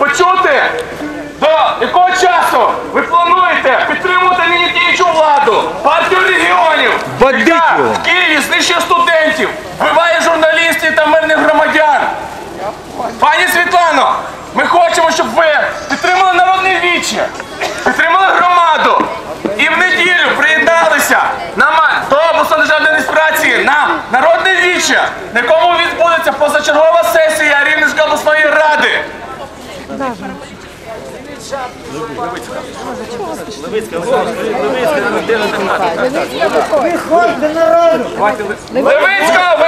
почути, до якого часу ви плануєте підтримувати нині владу, партію регіонів, яка в Києві знищує студентів, вбиває журналістів та мирних громадян. Пані Світлано, ми хочемо, щоб ви підтримали народне віччя, підтримали громаду і в неділю приєдналися до обласної державної адміністрації на народне віччя, на якому відбудеться позачергова сесія Рівненської обласної ради. Да. Левицька, Левицька, Левицька, Левицька, Левицька, Левицька, Левицька, Левицька,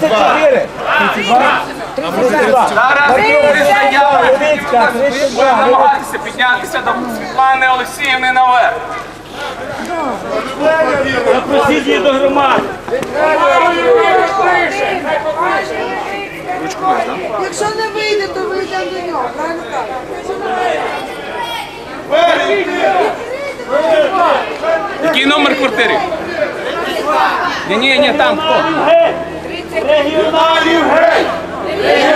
34. 32. Зараз ми намагатися піднятися до Світлани Олексіївни наверх. Запросіть її до громади. Якщо не вийде, то вийдемо до нього. Правильно кажуть? Який номер квартири? Ні, ні, ні, там хто? Regional hate.